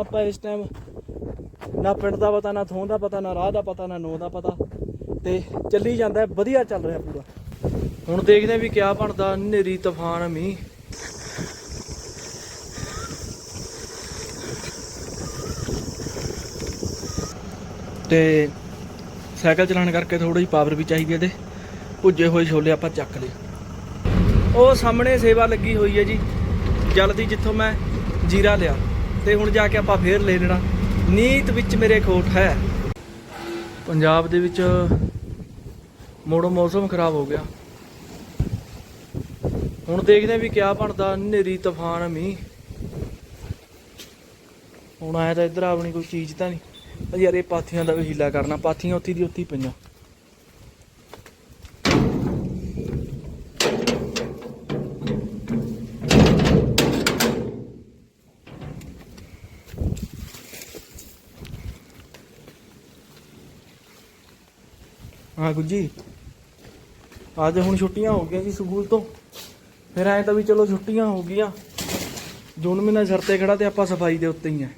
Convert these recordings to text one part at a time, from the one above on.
ਆਪਾਂ ਇਸ ਟਾਈਮ ਨਾ ਪਿੰਡ ਦਾ ਪਤਾ, ਨਾ ਥੋਂ ਦਾ ਪਤਾ, ਨਾ ਰਾਹ ਦਾ ਪਤਾ, ਨਾ ਨੋ ਦਾ ਪਤਾ। ਤੇ ਚੱਲੀ ਜਾਂਦਾ ਵਧੀਆ ਚੱਲ ਰਿਹਾ ਪੂਰਾ। ਹੁਣ ਦੇਖਦੇ ਹਾਂ ਵੀ ਕਿਆ ਬਣਦਾ, ਹਨੇਰੀ, ਤੂਫਾਨ, ਮੀਂਹ। ਤੇ ਸਾਈਕਲ ਚਲਾਉਣ ਕਰਕੇ ਥੋੜੀ ਪਾਵਰ ਵੀ ਚਾਹੀਦੀ ਇਹਦੇ। ਭੁੱਜੇ ਹੋਏ ਛੋਲੇ ਆਪਾਂ ਚੱਕ ਲਏ। ਉਹ ਸਾਹਮਣੇ ਸੇਵਾ ਲੱਗੀ ਹੋਈ ਹੈ ਜੀ। ਜਲਦੀ ਜਿੱਥੋਂ ਮੈਂ ਜੀਰਾ ਲਿਆ। ਤੇ ਹੁਣ ਜਾ ਕੇ ਆਪਾਂ ਫੇਰ ਲੈ ਲੈਣਾ। ਨੀਤ ਵਿੱਚ ਮੇਰੇ ਖੋਟ ਹੈ। ਪੰਜਾਬ ਦੇ ਵਿੱਚ ਮੋੜੋ ਮੌਸਮ ਖਰਾਬ ਹੋ ਗਿਆ। ਹੁਣ ਦੇਖਦੇ ਹਾਂ ਵੀ ਕਿਆ ਬਣਦਾ। ਹਨੇਰੀ, ਤੂਫਾਨ, ਮੀਂਹ। ਹੁਣ ਆਇਆ ਤਾਂ ਇੱਧਰ ਆਪਣੀ ਕੋਈ ਚੀਜ਼ ਤਾਂ ਨਹੀਂ। ਯਾਰ ਇਹ ਪਾਥੀਆਂ ਦਾ ਵੀ ਹੀਲਾ ਕਰਨਾ। ਪਾਥੀਆਂ ਉੱਥੇ ਦੀ ਉੱਥੇ ਪਈਆਂ। ਹਾਂ ਗੁੱਜੀ ਅੱਜ ਹੁਣ ਛੁੱਟੀਆਂ ਹੋ ਗਈਆਂ ਜੀ ਸਕੂਲ ਤੋਂ। ਫਿਰ ਐਂ ਤਾਂ ਵੀ ਚਲੋ ਛੁੱਟੀਆਂ ਹੋ ਗਈਆਂ। ਜੂਨ ਮਹੀਨਾ ਸਿਰ ਤੇ ਖੜਾ ਤੇ ਆਪਾਂ ਸਫ਼ਾਈ ਦੇ ਉੱਤੇ ਹੀ ਆ।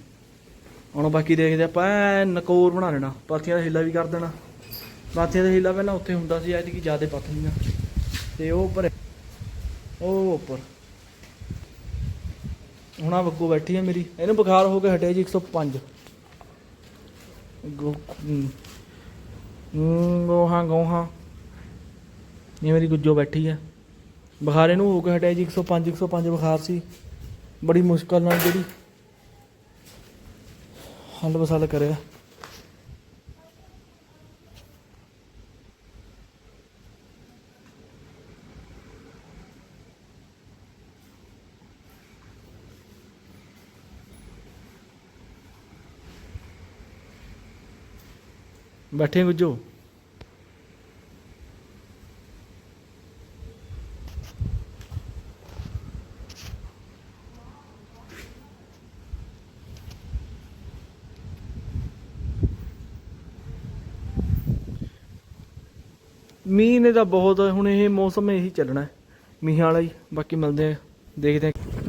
ਹੁਣ ਬਾਕੀ ਦੇਖਦੇ ਆਪਾਂ ਐਨ ਨਕੋਰ ਬਣਾ ਲੈਣਾ। ਪਾਥੀਆਂ ਦਾ ਹੀਲਾ ਵੀ ਕਰ ਦੇਣਾ। ਪਾਥੀਆਂ ਦਾ ਹੀਲਾ ਪਹਿਲਾਂ ਉੱਥੇ ਹੁੰਦਾ ਸੀ ਐਤਕੀ ਜ਼ਿਆਦਾ ਪਤਲੀਆਂ ਤੇ ਉਹ ਉੱਪਰ ਉਹ ਉੱਪਰ। ਹੁਣ ਆ ਬੈਠੀ ਹੈ ਮੇਰੀ। ਇਹਨੂੰ ਬੁਖਾਰ ਹੋ ਕੇ ਹਟਿਆ ਜੀ 105 ਗੋ ਹਮ, ਗੋਹਾਂ ਗੋਹਾਂ ਇਹ ਮੇਰੀ ਗੁੱਜੋ ਬੈਠੀ ਹੈ ਬੁਖਾਰ ਇਹਨੂੰ ਹੋ ਕੇ ਹਟਿਆ ਜੀ 105 105 ਬੁਖਾਰ ਸੀ। ਬੜੀ ਮੁਸ਼ਕਲ ਨਾਲ ਜਿਹੜੀ ਹੱਲ ਵਸਲ ਕਰਿਆ। ਬੈਠੇ ਗੁੱਜੋ। ਮੀਂਹ ਨੇ ਤਾਂ ਬਹੁਤ, ਹੁਣ ਇਹ ਮੌਸਮ ਇਹੀ ਚੱਲਣਾ ਹੈ। ਮੀਂਹ ਵਾਲਾ ਹੀ, ਬਾਕੀ ਮਿਲਦੇ ਆ ਦੇਖਦੇ ਆ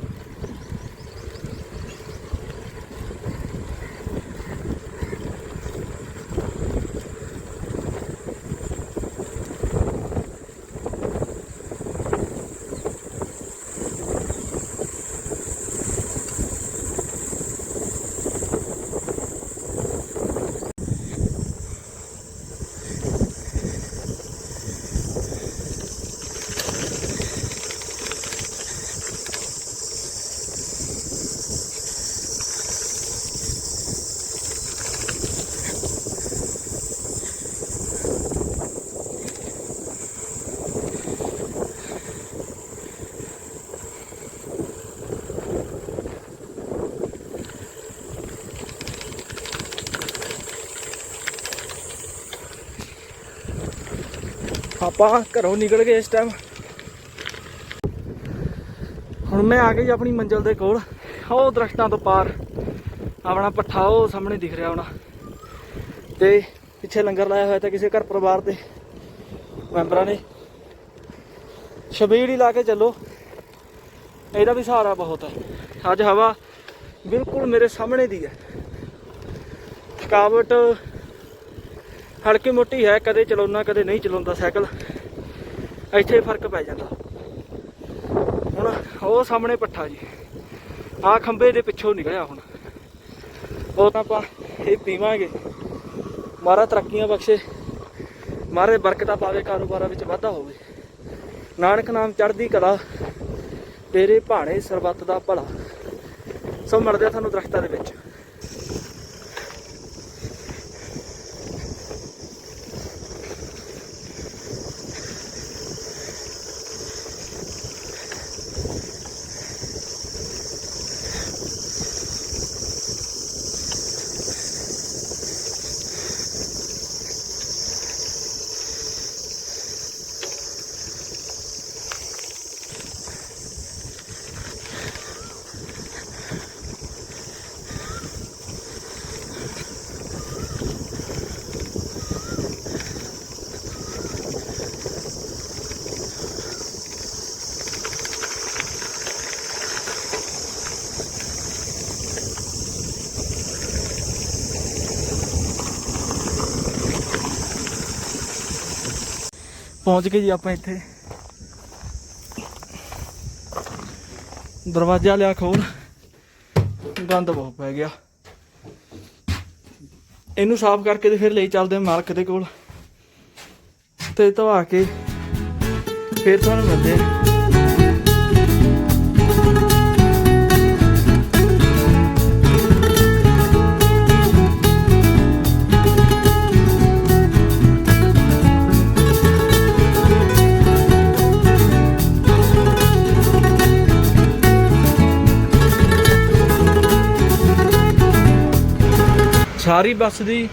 ਆਪਾਂ ਘਰੋਂ ਨਿਕਲ ਗਏ ਇਸ ਟਾਈਮ ਹੁਣ ਮੈਂ ਆ ਗਈ ਆਪਣੀ ਮੰਜ਼ਲ ਦੇ ਕੋਲ। ਉਹ ਦਰਖਤਾਂ ਤੋਂ ਪਾਰ। ਆਪਣਾ ਪੱਠਾ ਉਹ ਸਾਹਮਣੇ ਦਿਖ ਰਿਹਾ ਹੋਣਾ। ਤੇ ਪਿੱਛੇ ਲੰਗਰ ਲਾਇਆ ਹੋਇਆ ਤਾਂ ਕਿਸੇ ਘਰ ਪਰਿਵਾਰ ਦੇ ਮੈਂਬਰਾਂ ਨੇ। ਛਬੀਲ ਹੀ ਲਾ ਕੇ ਚੱਲੋ। ਇਹਦਾ ਵੀ ਸਹਾਰਾ ਬਹੁਤ ਹੈ। ਅੱਜ ਹਵਾ ਬਿਲਕੁਲ ਮੇਰੇ ਸਾਹਮਣੇ ਦੀ ਹੈ। ਥਕਾਵਟ ਹਲਕੀ ਮੋਟੀ ਹੈ, ਕਦੇ ਚਲਾਉਣਾ, ਕਦੇ ਨਹੀਂ ਚਲਾਉਂਦਾ ਸਾਈਕਲ। ਇੱਥੇ ਫ਼ਰਕ ਪੈ ਜਾਂਦਾ। ਹੁਣ ਉਹ ਸਾਹਮਣੇ ਪੱਠਾ ਜੀ। ਆ ਖੰਬੇ ਦੇ ਪਿੱਛੋਂ ਨਿਕਲਿਆ ਹੁਣ। ਉਹ ਤਾਂ ਆਪਾਂ ਇਹ ਪੀਵਾਂਗੇ। ਮਾਰਾ ਤਰੱਕੀਆਂ ਬਖਸ਼ੇ। ਮਾਰੇ ਬਰਕਤਾਂ ਪਾਵੇ, ਕਾਰੋਬਾਰਾਂ ਵਿੱਚ ਵਾਧਾ ਹੋਵੇ। ਨਾਨਕ ਨਾਮ ਚੜ੍ਹਦੀ ਕਲਾ, ਤੇਰੇ ਭਾਣੇ ਸਰਬੱਤ ਦਾ ਭਲਾ। ਸੋ ਮਿਲਦੇ ਆ ਤੁਹਾਨੂੰ ਦਰਖਤਾਂ ਦੇ ਵਿੱਚ। ਪਹੁੰਚ ਗਏ ਜੀ ਆਪਾਂ ਇੱਥੇ। ਦਰਵਾਜ਼ਾ ਲਿਆ ਖੋਲ। ਗੰਦ ਬਹੁਤ ਪੈ ਗਿਆ। ਇਹਨੂੰ ਸਾਫ਼ ਕਰਕੇ ਤੇ ਫਿਰ ਲਈ ਚੱਲਦੇ ਮਾਲਕ ਦੇ ਕੋਲ। ਤੇ ਧਵਾ ਕੇ ਫਿਰ ਤੁਹਾਨੂੰ ਮਿਲਦੇ ਹਾਂ। ਸਾਰੀ ਬੱਸ ਦੀ,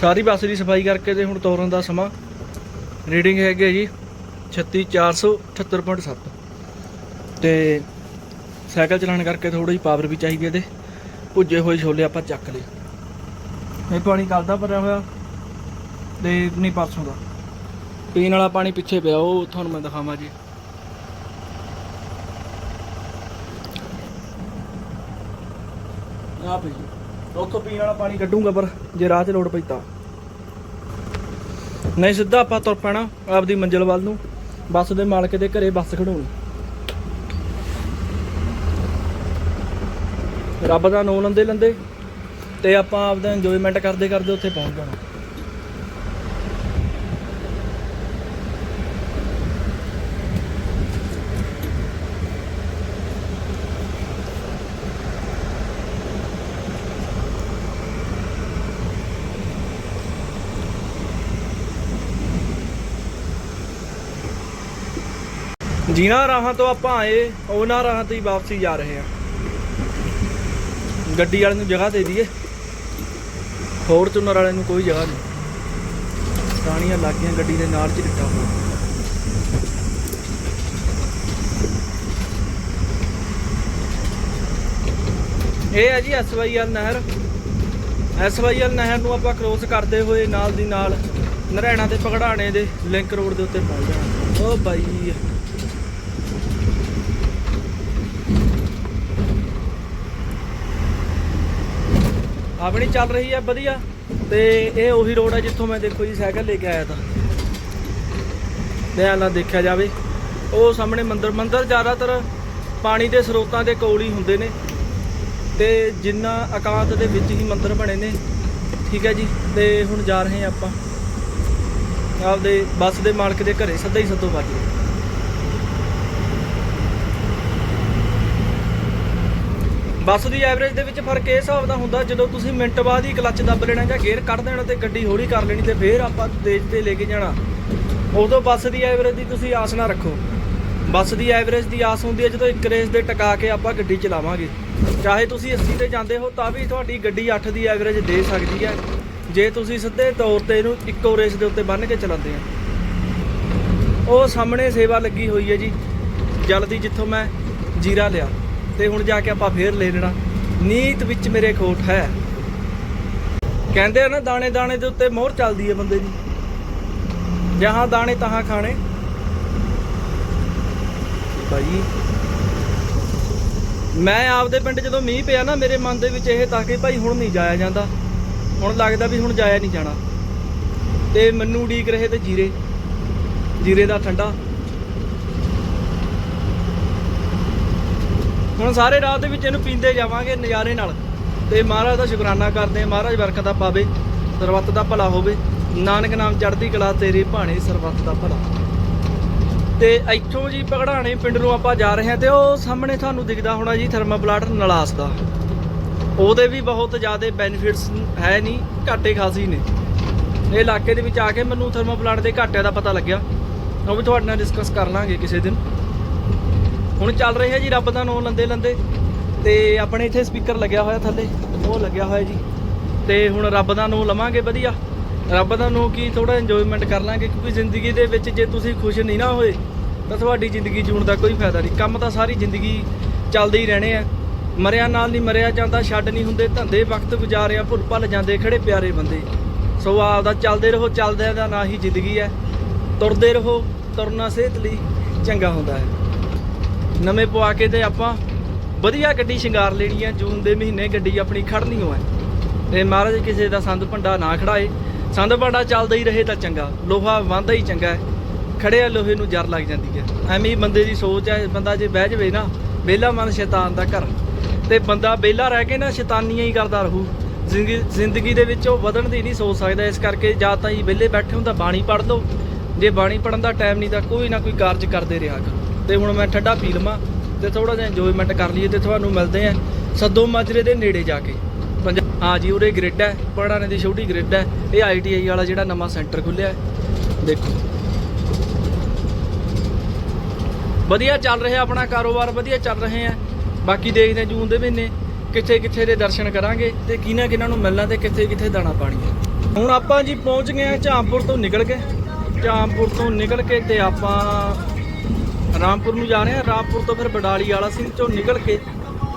ਸਾਰੀ ਬੱਸ ਦੀ ਸਫ਼ਾਈ ਕਰਕੇ ਤੇ ਹੁਣ ਤੋਰਨ ਦਾ ਸਮਾਂ। ਰੀਡਿੰਗ ਹੈਗੀ ਹੈ ਜੀ 36478.7 ਤੇ ਸਾਈਕਲ ਚਲਾਉਣ ਕਰਕੇ ਥੋੜੀ ਪਾਵਰ ਵੀ ਚਾਹੀਦੀ ਇਹਦੇ। ਭੁੱਜੇ ਹੋਏ ਛੋਲੇ ਆਪਾਂ ਚੱਕ ਲਏ। ਇਹ ਪਾਣੀ ਕੱਲਦਾ ਭਰਿਆ ਹੋਇਆ ਤੇ ਨਹੀਂ ਪਰਸੋਂ ਦਾ। ਪੀਣ ਵਾਲਾ ਪਾਣੀ ਪਿੱਛੇ ਪਿਆ, ਉਹ ਤੁਹਾਨੂੰ ਮੈਂ ਦਿਖਾਵਾਂ ਜੀ। ਆ ਪਈ ਜੀ ਉੱਥੋਂ ਪੀਣ ਵਾਲਾ ਪਾਣੀ ਕੱਢੂੰਗਾ ਪਰ ਜੇ ਰਾਹ 'ਚ ਲੋੜ ਪਈ ਤਾਂ। ਨਹੀਂ ਸਿੱਧਾ ਆਪਾਂ ਤੁਰ ਪੈਣਾ ਆਪਦੀ ਮੰਜ਼ਿਲ ਵੱਲ ਨੂੰ, ਬੱਸ ਦੇ ਮਾਲਕ ਦੇ ਘਰੇ ਬੱਸ ਖੜਾਉਣੀ ਰੱਬ ਦਾ ਨਾਮ ਲੰਦੇ ਲੰਦੇ ਤੇ ਆਪਾਂ ਆਪਦਾ ਇੰਜੋਇਮੈਂਟ ਕਰਦੇ ਕਰਦੇ ਉੱਥੇ ਪਹੁੰਚ ਜਾਣਾ। ਜਿਨ੍ਹਾਂ ਰਾਹਾਂ ਤੋਂ ਆਪਾਂ ਆਏ, ਉਹਨਾਂ ਰਾਹਾਂ ਤੋਂ ਹੀ ਵਾਪਸੀ ਜਾ ਰਹੇ ਹਾਂ। ਗੱਡੀ ਵਾਲੇ ਨੂੰ ਜਗ੍ਹਾ ਦੇ ਦਈਏ। ਫੋਰਚੂਨਰ ਵਾਲੇ ਨੂੰ ਕੋਈ ਜਗ੍ਹਾ ਨਹੀਂ। ਟਾਣੀਆਂ ਲੱਗੀਆਂ ਗੱਡੀ ਦੇ ਨਾਲ ਝਿੜਕਾ ਹੋਇਆ ਇਹ ਹੈ ਜੀ ਐਸਵਾਈਐਲ ਨਹਿਰ। ਐਸਵਾਈਐਲ ਨਹਿਰ ਨੂੰ ਆਪਾਂ ਕ੍ਰੋਸ ਕਰਦੇ ਹੋਏ ਨਾਲ ਦੀ ਨਾਲ ਨਰੈਣਾ ਤੇ ਪਗੜਾਣੇ ਦੇ ਲਿੰਕ ਰੋਡ ਦੇ ਉੱਤੇ ਪਹੁੰਚ ਜਾਣਾ। ਓ ਬਾਈ। ਆਪਣੀ ਚੱਲ ਰਹੀ ਹੈ ਵਧੀਆ। ਤੇ ਇਹ ਉਹੀ ਰੋਡ ਹੈ ਜਿੱਥੋਂ ਮੈਂ ਦੇਖੋ ਜੀ ਸਾਈਕਲ ਲੈ ਕੇ ਆਇਆ ਤਾਂ। ਧਿਆਨ ਨਾਲ ਦੇਖਿਆ ਜਾਵੇ, ਉਹ ਸਾਹਮਣੇ ਮੰਦਰ ਮੰਦਰ ਜ਼ਿਆਦਾਤਰ ਪਾਣੀ ਦੇ ਸਰੋਤਾਂ ਦੇ ਕੋਲ ਹੀ ਹੁੰਦੇ ਨੇ। ਤੇ ਜਿੰਨਾ ਇਕਾਂਤ ਦੇ ਵਿੱਚ ਹੀ ਮੰਦਰ ਬਣੇ ਨੇ, ਠੀਕ ਹੈ ਜੀ, ਤੇ ਹੁਣ ਜਾ ਰਹੇ ਹਾਂ ਆਪਾਂ। ਆਪਦੇ ਬੱਸ ਦੇ ਮਾਲਕ ਦੇ ਘਰੇ, ਸਿੱਧਾ ਹੀ ਸੱਤੋਂ ਵੱਜ ਬੱਸ ਦੀ ਐਵਰੇਜ ਦੇ ਵਿੱਚ ਫ਼ਰਕ ਇਹ ਹਿਸਾਬ ਦਾ ਹੁੰਦਾ, ਜਦੋਂ ਤੁਸੀਂ ਮਿੰਟ ਬਾਅਦ ਹੀ ਕਲੱਚ ਦੱਬ ਲੈਣਾ ਜਾਂ ਗੇਅਰ ਕੱਢ ਦੇਣਾ ਤੇ ਗੱਡੀ ਹੌਲੀ ਕਰ ਲੈਣੀ ਤੇ ਫੇਰ ਆਪਾਂ ਤੇਜ਼ ਤੇ ਲੈ ਕੇ ਜਾਣਾ, ਉਦੋਂ ਬੱਸ ਦੀ ਐਵਰੇਜ ਦੀ ਤੁਸੀਂ ਆਸ ਨਾ ਰੱਖੋ। ਬੱਸ ਦੀ ਐਵਰੇਜ ਦੀ ਆਸ ਹੁੰਦੀ ਹੈ ਜਦੋਂ ਇੱਕ ਰੇਸ ਦੇ ਟਕਾ ਕੇ ਆਪਾਂ ਗੱਡੀ ਚਲਾਵਾਂਗੇ। ਚਾਹੇ ਤੁਸੀਂ 80 ਤੇ ਜਾਂਦੇ ਹੋ, ਤਾਂ ਵੀ ਤੁਹਾਡੀ ਗੱਡੀ 8 ਦੀ ਐਵਰੇਜ ਦੇ ਸਕਦੀ ਹੈ। ਜੇ ਤੁਸੀਂ ਸਿੱਧੇ ਤੌਰ ਤੇ ਇਹਨੂੰ ਇੱਕੋ ਰੇਸ ਦੇ ਉੱਤੇ ਬੰਨ ਕੇ ਚਲਾਉਂਦੇ ਆ ਉਹ ਸਾਹਮਣੇ ਸੇਵਾ ਲੱਗੀ ਹੋਈ ਹੈ ਜੀ। ਜਲਦੀ ਜਿੱਥੋਂ ਮੈਂ ਜੀਰਾ ਲਿਆ। ਤੇ ਹੁਣ ਜਾ ਕੇ ਆਪਾਂ ਫੇਰ ਲੈ ਲੈਣਾ। ਨੀਤ ਵਿੱਚ ਮੇਰੇ ਖੋਟ ਹੈ। ਕਹਿੰਦੇ ਆ ਨਾ, ਦਾਣੇ ਦਾਣੇ ਦੇ ਉੱਤੇ ਮੋਹਰ ਚੱਲਦੀ ਹੈ ਬੰਦੇ ਦੀ। ਜਹਾਂ ਦਾਣੇ ਤਹਾਂ ਖਾਣੇ। ਭਾਈ, ਮੈਂ ਆਪਦੇ ਪਿੰਡ ਜਦੋਂ ਮੀਂਹ ਪਿਆ ਨਾ, ਮੇਰੇ ਮਨ ਦੇ ਵਿੱਚ ਇਹ ਤਾਂ ਕਿ ਭਾਈ ਹੁਣ ਨਹੀਂ ਜਾਇਆ ਜਾਂਦਾ। ਹੁਣ ਲੱਗਦਾ ਵੀ ਹੁਣ ਜਾਇਆ ਨਹੀਂ ਜਾਣਾ। ਤੇ ਮੈਨੂੰ ਉਡੀਕ ਰਹੇ ਤੇ ਜੀਰੇ। ਜੀਰੇ ਦਾ ਠੰਡਾ। ਹੁਣ ਸਾਰੇ ਰਾਤ ਦੇ ਵਿੱਚ ਇਹਨੂੰ ਪੀਂਦੇ ਜਾਵਾਂਗੇ ਨਜ਼ਾਰੇ ਨਾਲ। ਤੇ ਮਹਾਰਾਜ ਦਾ ਸ਼ੁਕਰਾਨਾ ਕਰਦੇ ਹਾਂ, ਮਹਾਰਾਜ ਦਾ ਪਾਵੇ, ਸਰਬੱਤ ਦਾ ਭਲਾ ਹੋਵੇ। ਨਾਨਕ ਨਾਮ ਚੜ੍ਹਦੀ ਕਲਾ ਤੇਰੇ ਭਾਣੇ, ਸਰਬੱਤ ਦਾ ਭਲਾ। ਤੇ ਇੱਥੋਂ ਜੀ ਪਗੜਾਣੇ ਪਿੰਡ ਨੂੰ ਆਪਾਂ ਜਾ ਰਹੇ ਹਾਂ ਤੇ ਉਹ ਸਾਹਮਣੇ ਤੁਹਾਨੂੰ ਦਿਖਦਾ ਹੋਣਾ ਜੀ ਥਰਮਾਪਲਾਟ ਨਲਾਸ ਦਾ। ਉਹਦੇ ਵੀ ਬਹੁਤ ਜ਼ਿਆਦਾ ਬੈਨੀਫਿਟਸ ਹੈ ਨਹੀਂ, ਘਾਟੇ ਖਾਸੀ ਨੇ। ਇਹ ਇਲਾਕੇ ਦੇ ਵਿੱਚ ਆ ਕੇ ਮੈਨੂੰ ਥਰਮਾਪਲਾਟ ਦੇ ਘਾਟਿਆਂ ਦਾ ਪਤਾ ਲੱਗਿਆ। ਉਹ ਵੀ ਤੁਹਾਡੇ ਨਾਲ ਡਿਸਕਸ ਕਰ ਲਾਂਗੇ ਕਿਸੇ ਦਿਨ। ਹੁਣ ਚੱਲ ਰਹੇ ਹੈ ਜੀ, ਰੱਬ ਦਾ ਨਾਮ ਲੰਦੇ ਲੰਦੇ। ਤੇ ਆਪਣੇ ਇੱਥੇ ਸਪੀਕਰ ਲੱਗਿਆ ਹੋਇਆ ਥੱਲੇ, ਉਹ ਲੱਗਿਆ ਹੋਇਆ ਜੀ। ਤੇ ਹੁਣ ਰੱਬ ਦਾ ਨਾਮ ਲਵਾਂਗੇ, ਵਧੀਆ। ਰੱਬ ਦਾ ਨਾਮ ਕੀ ਥੋੜਾ ਇੰਜੋਇਮੈਂਟ ਕਰ ਲਾਂਗੇ, ਕਿਉਂਕਿ ਜ਼ਿੰਦਗੀ ਦੇ ਵਿੱਚ ਜੇ ਤੁਸੀਂ ਖੁਸ਼ ਨਹੀਂ ਨਾ ਹੋਏ, ਤਾਂ ਤੁਹਾਡੀ ਜ਼ਿੰਦਗੀ ਜੂਣ ਦਾ ਕੋਈ ਫਾਇਦਾ ਨਹੀਂ। ਕੰਮ ਤਾਂ ਸਾਰੀ ਜ਼ਿੰਦਗੀ ਚੱਲਦੇ ਹੀ ਰਹਿਣੇ ਆ। ਮਰਿਆ ਨਾਲ ਨਹੀਂ ਮਰਿਆ ਜਾਂਦਾ ਛੱਡ ਨਹੀਂ ਹੁੰਦੇ, ਧੰਦੇ ਵਕਤ ਗੁਜ਼ਾਰਿਆ ਭੁੱਲ ਭੱਲ ਜਾਂਦੇ, ਖੜੇ ਪਿਆਰੇ ਬੰਦੇ। ਸੋ ਆਪਦਾ ਚੱਲਦੇ ਰਹੋ, ਚੱਲਦਿਆਂ ਦਾ ਨਾ ਹੀ ਜ਼ਿੰਦਗੀ ਹੈ। ਤੁਰਦੇ ਰਹੋ, ਤੁਰਨਾ ਸਿਹਤ ਲਈ ਚੰਗਾ ਹੁੰਦਾ ਹੈ। ਨਵੇਂ ਪਵਾ ਕੇ ਤੇ ਆਪਾਂ ਵਧੀਆ ਗੱਡੀ ਸ਼ਿੰਗਾਰ ਲੈਣੀ ਹੈ ਜੂਨ ਦੇ ਮਹੀਨੇ ਗੱਡੀ ਆਪਣੀ ਖੜਨੀ ਹੋਵੇ ਤੇ ਮਹਾਰਾਜ ਕਿਸੇ ਦਾ ਸੰਦ ਭੰਡਾ ਨਾ ਖੜਾਏ। ਸੰਦ ਭਾਂਡਾ ਚੱਲਦਾ ਹੀ ਰਹੇ ਤਾਂ ਚੰਗਾ। ਲੋਹਾ ਵਾਂਦਾ ਹੀ ਚੰਗਾ ਹੈ। ਖੜਿਆ ਲੋਹੇ ਨੂੰ ਜਰ ਲੱਗ ਜਾਂਦੀ ਹੈ। ਐਵੇਂ ਬੰਦੇ ਦੀ ਸੋਚ ਹੈ ਬੰਦਾ ਜੇ ਬਹਿ ਜਾਵੇ ਨਾ, ਵਿਹਲਾ ਮਨ ਸ਼ੈਤਾਨ ਦਾ ਘਰ। ਤੇ ਬੰਦਾ ਵਿਹਲਾ ਰਹਿ ਕੇ ਨਾ ਸ਼ੈਤਾਨੀਆਂ ਹੀ ਕਰਦਾ ਰਹੂ। ਜ਼ਿੰਦਗੀ ਜ਼ਿੰਦਗੀ ਦੇ ਵਿੱਚ ਉਹ ਵਧਣ ਦੀ ਨਹੀਂ ਸੋਚ ਸਕਦਾ। ਇਸ ਕਰਕੇ ਜਾਂ ਤਾਂ ਹੀ ਵਿਹਲੇ ਬੈਠੇ ਹੁੰਦਾ ਬਾਣੀ ਪੜ੍ਹ ਲਓ। ਜੇ ਬਾਣੀ ਪੜਨ ਦਾ ਟਾਈਮ ਨਹੀਂ ਤਾਂ ਕੋਈ ਨਾ ਕੋਈ ਕਾਰਜ ਕਰਦੇ ਰਿਹਾ ਕਰੋ। ਤੇ ਹੁਣ ਮੈਂ ਠੰਡਾ ਪੀ ਲਵਾਂ ਤੇ ਥੋੜਾ ਜਿਹਾ ਇੰਜੋਇਮੈਂਟ ਕਰ ਲਈਏ ਤੇ ਤੁਹਾਨੂੰ ਮਿਲਦੇ ਆ ਸੱਦੋ ਮਾਜਰੇ ਦੇ ਨੇੜੇ ਜਾ ਕੇ। ਪੰਜਾ- ਹਾਂ ਜੀ, ਉਰੇ ਗ੍ਰਿਡ ਹੈ ਪੜਾਣੇ ਦੀ ਛੋਟੀ ਗ੍ਰਿਡ ਹੈ, ਇਹ ਆਈਟੀਆਈ ਵਾਲਾ ਜਿਹੜਾ ਨਵਾਂ ਸੈਂਟਰ ਖੁੱਲਿਆ ਦੇਖੋ। ਵਧੀਆ ਚੱਲ ਰਿਹਾ ਆਪਣਾ ਕਾਰੋਬਾਰ, ਵਧੀਆ ਚੱਲ ਰਹੇ ਆ। ਬਾਕੀ ਦੇਖਦੇ ਹਾਂ ਜੂਨ ਦੇ ਮਹੀਨੇ ਕਿੱਥੇ ਕਿੱਥੇ ਦੇ ਦਰਸ਼ਨ ਕਰਾਂਗੇ ਤੇ ਕਿਹਨਾਂ ਕਿਹਨਾਂ ਨੂੰ ਮਿਲਣਾ ਤੇ ਕਿੱਥੇ ਕਿੱਥੇ ਦਾਣਾ ਪਾਣੀ ਹੈ। ਹੁਣ ਆਪਾਂ ਜੀ ਪਹੁੰਚ ਗਏ ਆ ਝਾਂਪੁਰ ਤੋਂ ਨਿਕਲ ਕੇ। ਝਾਂਪੁਰ ਤੋਂ ਨਿਕਲ ਕੇ ਤੇ ਆਪਾਂ ਰਾਮਪੁਰ ਨੂੰ ਜਾ ਰਹੇ ਆ। ਰਾਮਪੁਰ ਤੋਂ ਫਿਰ ਬਡਾਲੀ ਵਾਲਾ ਸਿੰਘ ਚੋਂ ਨਿਕਲ ਕੇ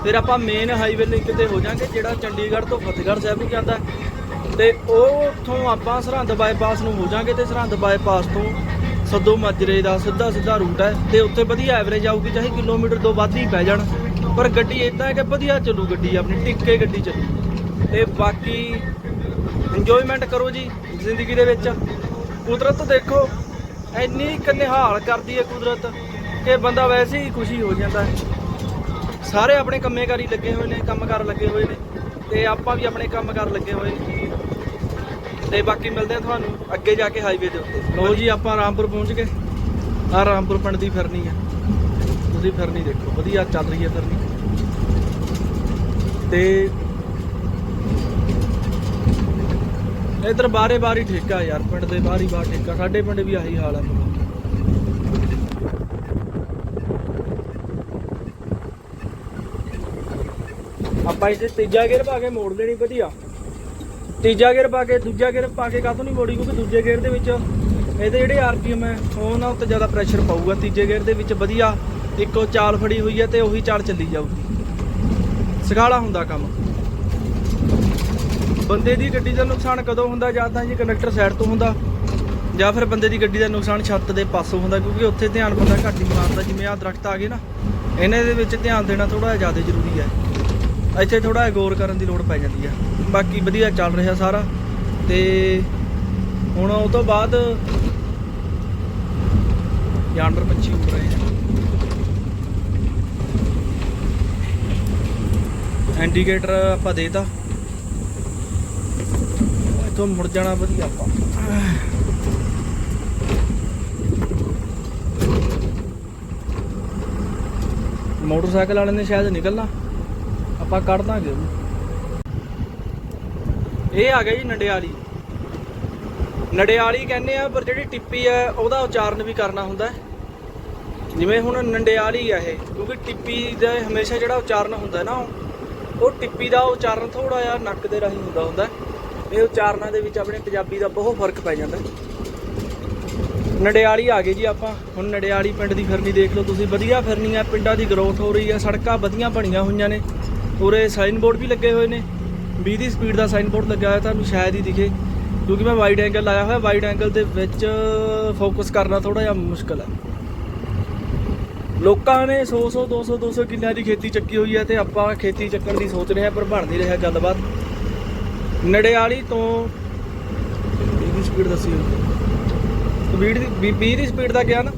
ਫਿਰ ਆਪਾਂ ਮੇਨ ਹਾਈਵੇ ਲਈ ਕਿਤੇ ਹੋ ਜਾਾਂਗੇ, ਜਿਹੜਾ ਚੰਡੀਗੜ੍ਹ ਤੋਂ ਫਤਿਹਗੜ੍ਹ ਸਾਹਿਬ ਨੂੰ ਜਾਂਦਾ। ਹੈ। ਤੇ ਉਹ ਉੱਥੋਂ ਆਪਾਂ ਸਰਹੰਦ ਬਾਈਪਾਸ ਨੂੰ ਹੋ ਜਾਾਂਗੇ ਤੇ ਸਰਹੰਦ ਬਾਈਪਾਸ ਤੋਂ ਸੱਦੋ ਮਾਜਰੇ ਦਾ ਸਿੱਧਾ ਸਿੱਧਾ ਰੂਟ ਹੈ ਤੇ ਉੱਥੇ ਵਧੀਆ ਐਵਰੇਜ ਆਊਗੀ, ਚਾਹੇ ਕਿਲੋਮੀਟਰ ਤੋਂ ਵੱਧ ਹੀ ਪੈ ਜਾਣ। ਪਰ ਗੱਡੀ ਇਦਾਂ ਹੈ ਕਿ ਵਧੀਆ ਚੱਲੂ ਗੱਡੀ, ਆਪਣੀ ਟਿੱਕੇ ਗੱਡੀ ਚੱਲੂ। ਤੇ ਬਾਕੀ ਇੰਜੋਇਮੈਂਟ ਕਰੋ ਜੀ ਜ਼ਿੰਦਗੀ ਦੇ ਵਿੱਚ। ਕੁਦਰਤ ਦੇਖੋ, ਇੰਨੀ ਕੁ ਨਿਹਾਲ ਕਰਦੀ ਹੈ ਕੁਦਰਤ। ਕਿ ਬੰਦਾ ਵੈਸੇ ਹੀ ਖੁਸ਼ੀ ਹੋ ਜਾਂਦਾ ਹੈ। ਸਾਰੇ ਆਪਣੇ ਕੰਮੇਕਾਰੀ ਲੱਗੇ ਹੋਏ ਨੇ ਕੰਮ ਕਰ ਲੱਗੇ ਹੋਏ ਨੇ ਤੇ ਆਪਾਂ ਵੀ ਆਪਣੇ ਕੰਮ ਕਰ ਲੱਗੇ ਹੋਏ ਨੇ। ਤੇ ਬਾਕੀ ਮਿਲਦੇ ਆ ਤੁਹਾਨੂੰ ਅੱਗੇ ਜਾ ਕੇ ਹਾਈਵੇ ਦੇ ਉੱਤੇ। ਲੋ ਜੀ, ਆਪਾਂ ਰਾਮਪੁਰ ਪਹੁੰਚ ਗਏ। ਆ ਰਾਮਪੁਰ ਪਿੰਡ ਦੀ ਫਿਰਨੀ ਹੈ। ਤੁਸੀਂ ਫਿਰਨੀ ਦੇਖੋ, ਵਧੀਆ ਚੱਲ ਰਹੀ ਹੈ ਫਿਰਨੀ। ਤੇ ਇਧਰ ਬਾਰੇ ਬਾਰੀ ਠੇਕਾ ਯਾਰ, ਪਿੰਡ ਦੇ ਬਾਰੀ ਬਾਰ ਠੇਕਾ, ਸਾਡੇ ਪਿੰਡ ਵੀ ਆਹੀ ਹਾਲ ਹੈ। ਆਪਾਂ ਇੱਥੇ ਤੀਜਾ ਗੇਅਰ ਪਾ ਕੇ ਮੋੜ ਲੈਣੀ ਵਧੀਆ। ਤੀਜਾ ਗੇਅਰ ਪਾ ਕੇ, ਦੂਜਾ ਗੇਅਰ ਪਾ ਕੇ ਕਾਹਤੋਂ ਨਹੀਂ ਮੋੜੀ? ਕਿਉਂਕਿ ਦੂਜੇ ਗੇਅਰ ਦੇ ਵਿੱਚ ਇਹਦੇ ਜਿਹੜੇ ਆਰਪੀਐਮ ਹੈ ਉਹਨਾਂ ਉੱਤੇ ਜ਼ਿਆਦਾ ਪ੍ਰੈਸ਼ਰ ਪਾਊਗਾ। ਤੀਜੇ ਗੇਅਰ ਦੇ ਵਿੱਚ ਵਧੀਆ ਇੱਕੋ ਚਾਲ ਫੜੀ ਹੋਈ ਹੈ ਤੇ ਉਹੀ ਚਾਲ ਚੱਲੀ ਜਾਊਗੀ। ਸਗਾਲਾ ਹੁੰਦਾ ਕੰਮ। ਬੰਦੇ ਦੀ ਗੱਡੀ ਦਾ ਨੁਕਸਾਨ ਕਦੋਂ ਹੁੰਦਾ? ਜਾਂ ਤਾਂ ਜੀ ਕੰਡਕਟਰ ਸਾਈਡ ਤੋਂ ਹੁੰਦਾ, ਜਾਂ ਫਿਰ ਬੰਦੇ ਦੀ ਗੱਡੀ ਦਾ ਨੁਕਸਾਨ ਛੱਤ ਦੇ ਪਾਸੋਂ ਹੁੰਦਾ, ਕਿਉਂਕਿ ਉੱਥੇ ਧਿਆਨ ਬੰਦਾ ਘੱਟ ਹੀ ਮਾਰਦਾ। ਜਿਵੇਂ ਆਹ ਦਰਖਤ ਆ ਗਏ ਨਾ, ਇਹਨਾਂ ਦੇ ਵਿੱਚ ਧਿਆਨ ਦੇਣਾ ਥੋੜਾ ਜਿਹਾ ਜ਼ਿਆਦਾ ਜ਼ਰੂਰੀ ਹੈ। ਇੱਥੇ ਥੋੜਾ ਜਿਹਾ ਗੌਰ ਕਰਨ ਦੀ ਲੋੜ ਪੈ ਜਾਂਦੀ ਹੈ ਬਾਕੀ ਵਧੀਆ ਚੱਲ ਰਿਹਾ ਸਾਰਾ ਤੇ ਹੁਣ ਉਹ ਤੋਂ ਬਾਅਦ ਜਾਨਵਰ ਪੰਛੀ ਉੱਡ ਰਹੇ ਆ। ਇੰਡੀਕੇਟਰ ਆਪਾਂ ਦੇਤਾ। ਇੱਥੋਂ ਮੁੜ ਜਾਣਾ ਵਧੀਆ ਆਪਾਂ। ਮੋਟਰਸਾਈਕਲ ਵਾਲੇ ਨੇ ਸ਼ਾਇਦ ਨਿਕਲਣਾ। ਆਪਾਂ ਕੱਢ ਦਾਂਗੇ ਉਹਨੂੰ। ਇਹ ਆ ਗਿਆ ਜੀ ਨੰਡਿਆਲੀ। ਨੰਡਿਆਲੀ ਕਹਿੰਦੇ ਆ, ਪਰ ਜਿਹੜੀ ਟਿੱਪੀ ਹੈ ਉਹਦਾ ਉਚਾਰਨ ਵੀ ਕਰਨਾ ਹੁੰਦਾ ਜਿਵੇਂ ਹੁਣ ਨੰਡਿਆਲੀ ਆ ਇਹ, ਕਿਉਂਕਿ ਟਿੱਪੀ ਦਾ ਹਮੇਸ਼ਾ ਜਿਹੜਾ ਉਚਾਰਨ ਹੁੰਦਾ ਨਾ, ਉਹ- ਟਿੱਪੀ ਦਾ ਉਚਾਰਨ ਥੋੜਾ ਜਿਹਾ ਨੱਕ ਦੇ ਰਾਹੀਂ ਹੁੰਦਾ ਹੁੰਦਾ ਇਹ ਉਚਾਰਨਾਂ ਦੇ ਵਿੱਚ ਆਪਣੇ ਪੰਜਾਬੀ ਦਾ ਬਹੁਤ ਫ਼ਰਕ ਪੈ ਜਾਂਦਾ ਹੈ। ਆ ਗਏ ਜੀ ਆਪਾਂ। ਹੁਣ ਨੰਡਿਆਲੀ ਪਿੰਡ ਦੀ ਫਿਰਨੀ ਦੇਖ ਲਓ ਤੁਸੀਂ। ਵਧੀਆ ਫਿਰਨੀ ਆ ਪਿੰਡਾਂ ਦੀ ਗਰੋਥ ਹੋ ਰਹੀ ਹੈ। ਸੜਕਾਂ ਵਧੀਆ ਬਣੀਆਂ ਹੋਈਆਂ ਨੇ। ਉਰੇ ਸਾਈਨ ਬੋਰਡ ਵੀ ਲੱਗੇ ਹੋਏ ਨੇ। 20 ਦੀ ਸਪੀਡ ਦਾ ਸਾਈਨ ਬੋਰਡ ਲੱਗਿਆ ਹੋਇਆ ਤੁਹਾਨੂੰ ਸ਼ਾਇਦ ਹੀ ਦਿਖੇ। ਕਿਉਂਕਿ ਮੈਂ ਵਾਈਡ ਐਂਗਲ ਲਾਇਆ ਹੋਇਆ ਵਾਈਡ ਐਂਗਲ ਦੇ ਵਿੱਚ ਫੋਕਸ ਕਰਨਾ ਥੋੜਾ ਜਿਹਾ ਮੁਸ਼ਕਲ ਹੈ। ਲੋਕਾਂ ਨੇ 100 100 200 200 ਕਿੱਲਿਆਂ ਦੀ ਖੇਤੀ ਚੱਕੀ ਹੋਈ ਹੈ ਤੇ ਆਪਾਂ ਖੇਤੀ ਚੱਕਣ ਦੀ ਸੋਚ ਰਹੇ ਹਾਂ, ਪਰ ਬਣ ਨਹੀਂ ਰਿਹਾ ਗੱਲਬਾਤ। ਨੜਿਆਲੀ ਤੋਂ 20 ਦੀ ਸਪੀਡ ਦੱਸੀ ਹੋਈ ਦੀ 20 ਦੀ ਸਪੀਡ ਦਾ ਗਿਆ ਨਾ।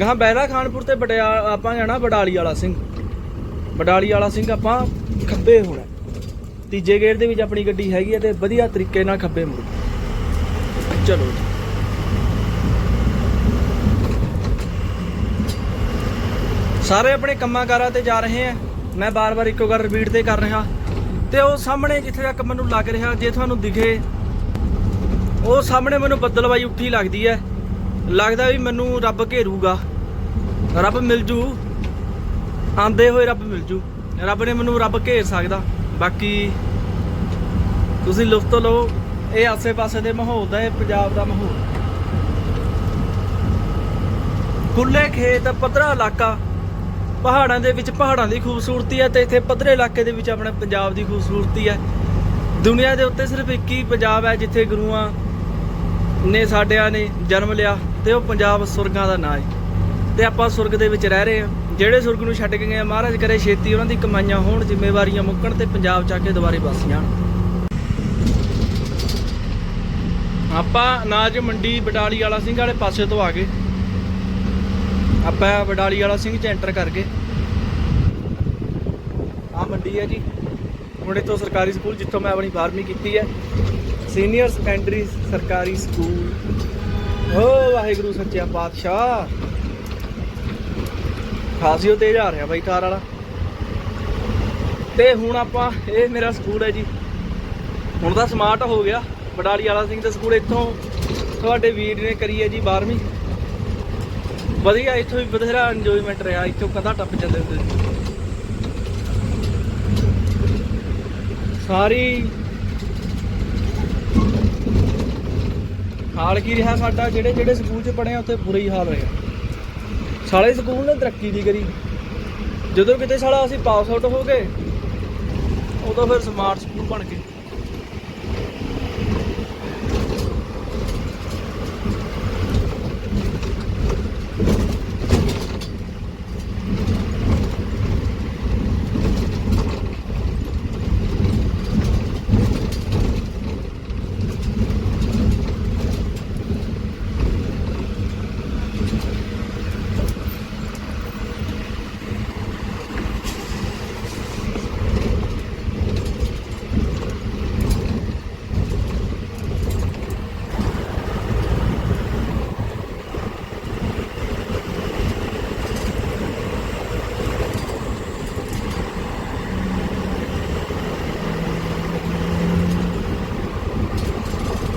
ਗਾਂ ਬੈਰਾ ਖਾਨਪੁਰ ਤੇ ਬਟਿਆ, ਆਪਾਂ ਜਾਣਾ ਬਡਾਲੀ ਵਾਲਾ ਸਿੰਘ। ਬਡਾਲੀ ਵਾਲਾ ਸਿੰਘ ਆਪਾਂ ਖੱਬੇ ਹੋਣਾ ਤੀਜੇ ਗੇਅਰ ਦੇ ਵਿੱਚ ਆਪਣੀ ਗੱਡੀ ਹੈਗੀ ਹੈ ਤੇ ਵਧੀਆ ਤਰੀਕੇ ਨਾਲ ਖੱਬੇ ਮੁੜ। ਚਲੋ ਸਾਰੇ ਆਪਣੇ ਕੰਮਾਂ ਕਾਰਾਂ ਤੇ ਜਾ ਰਹੇ ਆ ਮੈਂ ਬਾਰ-ਬਾਰ ਇੱਕੋ ਗੱਲ ਰਿਪੀਟ ਤੇ ਕਰ ਰਿਹਾ। ਤੇ ਉਹ ਸਾਹਮਣੇ ਜਿੱਥੇ ਤੱਕ ਮੈਨੂੰ ਲੱਗ ਰਿਹਾ, ਜੇ ਤੁਹਾਨੂੰ ਦਿਖੇ, ਉਹ ਸਾਹਮਣੇ ਮੈਨੂੰ ਬੱਦਲਵਾਈ ਉੱਠੀ ਲੱਗਦੀ ਹੈ। ਲੱਗਦਾ ਵੀ ਮੈਨੂੰ ਰੱਬ ਘੇਰੂਗਾ। ਰੱਬ ਮਿਲ ਜੂ। ਆਂਦੇ ਹੋਏ ਰੱਬ ਮਿਲ ਜੂ। ਰੱਬ ਨੇ ਮੈਨੂੰ ਰੱਬ ਘੇਰ ਸਕਦਾ। ਬਾਕੀ ਤੁਸੀਂ ਲੁਫਤ ਲਓ ਇਹ ਆਸੇ-ਪਾਸੇ ਦੇ ਮਾਹੌਲ ਦਾ, ਇਹ ਪੰਜਾਬ ਦਾ ਮਾਹੌਲ। ਖੁੱਲੇ ਖੇਤ, ਪੱਧਰਾ ਇਲਾਕਾ, ਪਹਾੜਾਂ ਦੇ ਵਿੱਚ ਪਹਾੜਾਂ ਦੀ ਖੂਬਸੂਰਤੀ ਹੈ ਤੇ ਇੱਥੇ ਪੱਧਰੇ ਇਲਾਕੇ ਦੇ ਵਿੱਚ ਆਪਣੇ ਪੰਜਾਬ ਦੀ ਖੂਬਸੂਰਤੀ ਹੈ। ਦੁਨੀਆ ਦੇ ਉੱਤੇ ਸਿਰਫ ਇੱਕ ਹੀ ਪੰਜਾਬ ਹੈ, ਜਿੱਥੇ ਗੁਰੂਆਂ ਨੇ ਸਾਡਿਆਂ ਨੇ ਜਨਮ ਲਿਆ ਤੇ ਉਹ ਪੰਜਾਬ ਸੁਰਗਾਂ ਦਾ ਨਾਂ ਹੈ। ਤੇ ਆਪਾਂ ਸੁਰਗ ਦੇ ਵਿੱਚ ਰਹਿ ਰਹੇ ਹਾਂ। ਜਿਹੜੇ ਸੁਰਗ ਨੂੰ ਛੱਡ ਕੇ ਗਏ ਮਹਾਰਾਜ ਕਰੇ ਛੇਤੀ ਉਹਨਾਂ ਦੀ ਕਮਾਈਆਂ ਹੋਣ, ਜ਼ਿੰਮੇਵਾਰੀਆਂ ਮੁੱਕਣ ਤੇ ਪੰਜਾਬ ਚ ਆ ਕੇ ਦੁਬਾਰੇ ਵਸ ਜਾਣ। ਆਪਾਂ ਅਨਾਜ ਮੰਡੀ ਬਟਾਲੀ ਵਾਲਾ ਸਿੰਘ ਵਾਲੇ ਪਾਸੇ ਤੋਂ ਆ ਗਏ। ਆਪਾਂ ਬਟਾਲੀ ਵਾਲਾ ਸਿੰਘ ਚ ਐਂਟਰ ਕਰ ਗਏ। ਆ ਮੰਡੀ ਹੈ ਜੀ। ਮੁੰਡੇ ਤੋਂ ਸਰਕਾਰੀ ਸਕੂਲ, ਜਿੱਥੋਂ ਮੈਂ ਆਪਣੀ 12ਵੀਂ ਕੀਤੀ ਹੈ। ਸੀਨੀਅਰ ਸੈਕੰਡਰੀ ਸਰਕਾਰੀ ਸਕੂਲ ਓ ਵਾਹਿਗੁਰੂ, ਸੱਚਿਆ ਪਾਤਸ਼ਾਹ। ਖਾਸੀਓ ਤੇਜ਼ ਆ ਰਿਹਾ ਬਾਈ ਕਾਰ ਵਾਲਾ। ਤੇ ਹੁਣ ਆਪਾਂ, ਇਹ ਮੇਰਾ ਸਕੂਲ ਹੈ ਜੀ। ਹੁਣ ਤਾਂ ਸਮਾਰਟ ਹੋ ਗਿਆ। ਬਡਾਲੀ ਵਾਲਾ ਸਿੰਘ ਦਾ ਸਕੂਲ ਇੱਥੋਂ ਤੁਹਾਡੇ ਵੀਰ ਨੇ ਕਰੀ ਹੈ ਜੀ 12ਵੀਂ ਵਧੀਆ, ਇੱਥੋਂ ਵੀ ਬਥੇਰਾ ਇੰਜੋਇਮੈਂਟ ਰਿਹਾ। ਇੱਥੋਂ ਕਦਾ ਟੱਪ ਜਾਂਦੇ ਹੁੰਦੇ ਸਾਰੀ ਹਾਲ ਕੀ ਰਿਹਾ ਸਾਡਾ? ਜਿਹੜੇ ਜਿਹੜੇ ਸਕੂਲ 'ਚ ਪੜ੍ਹੇ ਆ, ਉੱਥੇ ਬੁਰਾ ਹੀ ਹਾਲ ਰਿਹਾ। ਸਾਲੇ ਸਕੂਲ ਨੇ ਤਰੱਕੀ ਦੀ ਕਰੀ। ਜਦੋਂ ਕਿਤੇ ਸਾਲਾ ਅਸੀਂ ਪਾਸ ਆਊਟ ਹੋ ਗਏ, ਉਦੋਂ ਫਿਰ ਸਮਾਰਟ ਸਕੂਲ ਬਣ ਗਏ।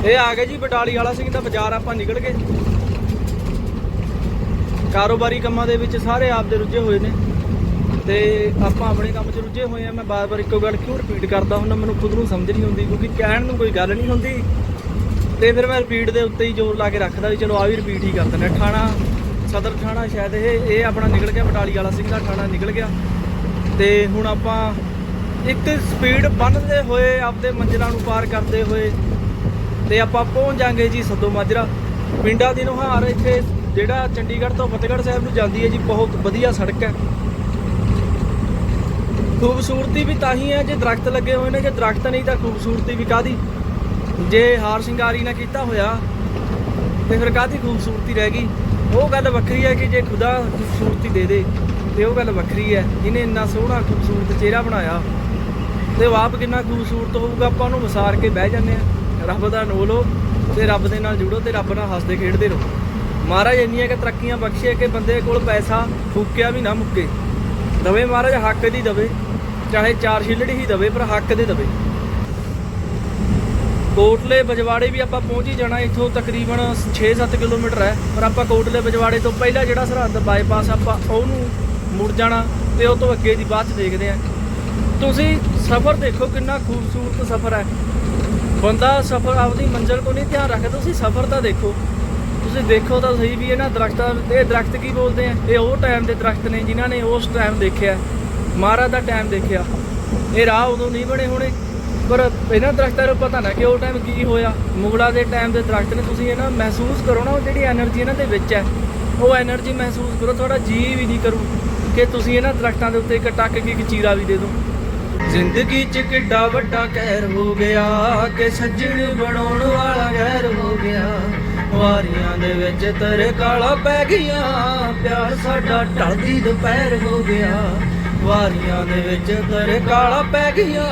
ਇਹ ਆ ਗਏ ਜੀ, ਬਟਾਲੀ ਵਾਲਾ ਸਿੰਘ ਦਾ ਬਾਜ਼ਾਰ ਆਪਾਂ ਨਿਕਲ ਗਏ। ਕਾਰੋਬਾਰੀ ਕੰਮਾਂ ਦੇ ਵਿੱਚ ਸਾਰੇ ਆਪ ਦੇ ਰੁੱਝੇ ਹੋਏ ਨੇ। ਤੇ ਆਪਾਂ ਆਪਣੇ ਕੰਮ 'ਚ ਰੁੱਝੇ ਹੋਏ ਆ। ਮੈਂ ਬਾਰ-ਬਾਰ ਇੱਕੋ ਗੱਲ ਕਿਉਂ ਰਿਪੀਟ ਕਰਦਾ ਹੁੰਦਾ? ਮੈਨੂੰ ਖੁਦ ਨੂੰ ਸਮਝ ਨਹੀਂ ਆਉਂਦੀ, ਕਿਉਂਕਿ ਕਹਿਣ ਨੂੰ ਕੋਈ ਗੱਲ ਨਹੀਂ ਹੁੰਦੀ। ਤੇ ਫਿਰ ਮੈਂ ਰਿਪੀਟ ਦੇ ਉੱਤੇ ਹੀ ਜ਼ੋਰ ਲਾ ਕੇ ਰੱਖਦਾ ਵੀ ਚਲੋ ਆ ਵੀ ਰਿਪੀਟ ਹੀ ਕਰ ਦਿੰਦਾ। ਹਾਂ। ਥਾਣਾ ਸਦਰ ਥਾਣਾ ਸ਼ਾਇਦ ਇਹ ਇਹ ਆਪਣਾ ਨਿਕਲ ਗਿਆ, ਬਟਾਲੀ ਵਾਲਾ ਸਿੰਘ ਦਾ ਥਾਣਾ ਨਿਕਲ ਗਿਆ। ਤੇ ਹੁਣ ਆਪਾਂ ਇੱਕ ਸਪੀਡ ਬੰਨਦੇ ਹੋਏ ਆਪਦੇ ਮੰਜ਼ਿਲਾਂ ਨੂੰ ਪਾਰ ਕਰਦੇ ਹੋਏ ਤੇ ਆਪਾਂ ਪਹੁੰਚ ਜਾਾਂਗੇ ਜੀ ਸੱਦੋ ਮਾਜਰਾ। ਪਿੰਡਾਂ ਦੀ ਨੁਹਾਰ ਇੱਥੇ ਜਿਹੜਾ ਚੰਡੀਗੜ੍ਹ ਤੋਂ ਫਤਿਹਗੜ੍ਹ ਸਾਹਿਬ ਨੂੰ ਜਾਂਦੀ ਹੈ ਜੀ, ਬਹੁਤ ਵਧੀਆ ਸੜਕ ਹੈ। ਖੂਬਸੂਰਤੀ ਵੀ ਤਾਂ ਹੀ ਹੈ ਜੇ ਦਰਖਤ ਲੱਗੇ ਹੋਏ ਨੇ, ਜੇ ਦਰਖਤ ਨਹੀਂ ਤਾਂ ਖੂਬਸੂਰਤੀ ਵੀ ਕਾਦੀ ਜੇ ਹਾਰ ਸ਼ਿੰਗਾਰੀ ਨਾ ਕੀਤਾ ਹੋਇਆ, ਤੇ ਫਿਰ ਕਾਦੀ ਖੂਬਸੂਰਤੀ ਰਹਿ ਗਈ? ਉਹ ਗੱਲ ਵੱਖਰੀ ਹੈ ਕਿ ਜੇ ਖੁਦਾ ਖੂਬਸੂਰਤੀ ਦੇ ਦੇ, ਤੇ ਉਹ ਗੱਲ ਵੱਖਰੀ ਹੈ। ਜਿਹਨੇ ਇੰਨਾ ਸੋਹਣਾ ਖੂਬਸੂਰਤ ਚਿਹਰਾ ਬਣਾਇਆ, ਤੇ ਉਹ ਆਪ ਕਿੰਨਾ ਖੂਬਸੂਰਤ ਹੋਊਗਾ, ਆਪਾਂ ਉਹਨੂੰ ਵਿਸਾਰ ਕੇ ਬਹਿ ਜਾਂਦੇ ਆ ਰੱਬ ਦਾ ਨੋ ਲਓ ਤੇ ਰੱਬ ਦੇ ਨਾਲ ਜੁੜੋ ਤੇ ਰੱਬ ਨਾਲ ਹੱਸਦੇ ਖੇਡਦੇ ਰਹੋ। ਮਹਾਰਾਜ ਇੰਨੀਆਂ ਕਿ ਤਰੱਕੀਆਂ ਬਖਸ਼ੇ ਕਿ ਬੰਦੇ ਕੋਲ ਪੈਸਾ ਫੂਕਿਆ ਵੀ ਨਾ ਮੁੱਕੇ। ਦਵੇ ਮਹਾਰਾਜ ਹੱਕ ਦੀ ਦਵੇ, ਚਾਹੇ ਚਾਰ ਛਿੱਲੜੀ ਹੀ ਦਵੇ, ਪਰ ਹੱਕ ਦੇ ਦਵੇ। ਕੋਟਲੇ ਬਜਵਾੜੇ ਵੀ ਆਪਾਂ ਪਹੁੰਚ ਹੀ ਜਾਣਾ, ਇੱਥੋਂ ਤਕਰੀਬਨ 6-7 ਕਿਲੋਮੀਟਰ ਹੈ, ਪਰ ਆਪਾਂ ਕੋਟਲੇ ਬਜਵਾੜੇ ਤੋਂ ਪਹਿਲਾਂ ਜਿਹੜਾ ਸਰਹੱਦ ਬਾਈਪਾਸ ਆਪਾਂ ਉਹਨੂੰ ਮੁੜ ਜਾਣਾ ਤੇ ਉਹ ਤੋਂ ਅੱਗੇ ਦੀ ਬਾਅਦ ਚ ਦੇਖਦੇ ਆਂ ਤੁਸੀਂ ਸਫ਼ਰ ਦੇਖੋ ਕਿੰਨਾ ਖੂਬਸੂਰਤ ਸਫ਼ਰ ਹੈ। ਬੰਦਾ ਸਫਰ ਆਪਦੀ ਮੰਜ਼ਲ ਕੋ ਨਹੀਂ ਧਿਆਨ ਰੱਖਦਾ, ਤੁਸੀਂ ਸਫਰ ਤਾਂ ਦੇਖੋ। ਤੁਸੀਂ ਦੇਖੋ ਤਾਂ ਸਹੀ ਵੀ ਇਹਨਾਂ ਦਰਖਤਾਂ, ਇਹ ਦਰਖਤ ਕੀ ਬੋਲਦੇ ਆ? ਇਹ ਉਹ ਟਾਈਮ ਦੇ ਦਰਖਤ ਨੇ ਜਿਨ੍ਹਾਂ ਨੇ ਉਸ ਟਾਈਮ ਦੇਖਿਆ। ਮਹਾਰਾਜ ਦਾ ਟਾਈਮ ਦੇਖਿਆ। ਇਹ ਰਾਹ ਉਦੋਂ ਨਹੀਂ ਬਣੇ ਹੋਣੇ। ਪਰ ਇਹਨਾਂ ਦਰਖਤਾਂ ਨੂੰ ਪਤਾ ਨਾ ਕਿ ਉਹ ਟਾਈਮ ਕੀ ਹੋਇਆ। ਮੁਗਲਾ ਦੇ ਟਾਈਮ ਦੇ ਦਰਖਤ ਨੇ, ਤੁਸੀਂ ਇਹਨਾਂ ਮਹਿਸੂਸ ਕਰੋ ਨਾ, ਉਹ ਜਿਹੜੀ એનર્ਜੀ ਇਹਨਾਂ ਦੇ ਵਿੱਚ ਹੈ, ਉਹ એનર્ਜੀ ਮਹਿਸੂਸ ਕਰੋ ਤੁਹਾਡਾ ਜੀ ਵੀ ਨਹੀਂ ਕਰੂ ਕਿ ਤੁਸੀਂ ਇਹਨਾਂ ਦਰਖਤਾਂ ਦੇ ਉੱਤੇ ਇੱਕ ਟੱਕ ਕੇ ਇੱਕ ਚੀਰਾ ਵੀ ਦੇ ਦਿਓ। ਜ਼ਿੰਦਗੀ 'ਚ ਕਿੱਡਾ ਵੱਡਾ ਕਹਿਰ ਹੋ ਗਿਆ, ਕਿ ਸੱਜਣ ਬਣਾਉਣ ਵਾਲਾ ਗੈਰ ਹੋ ਗਿਆ। ਵਾਰੀਆਂ ਦੇ ਵਿੱਚ ਤੇਰੇ ਕਾਲਾ ਪੈ ਗਿਆ ਪਿਆਰ ਸਾਡਾ ਢਲਦੀ ਦੁਪਹਿਰ ਹੋ ਗਿਆ। ਵਾਰੀਆਂ ਦੇ ਵਿੱਚ ਤੇਰੇ ਕਾਲਾ ਪੈ ਗਿਆ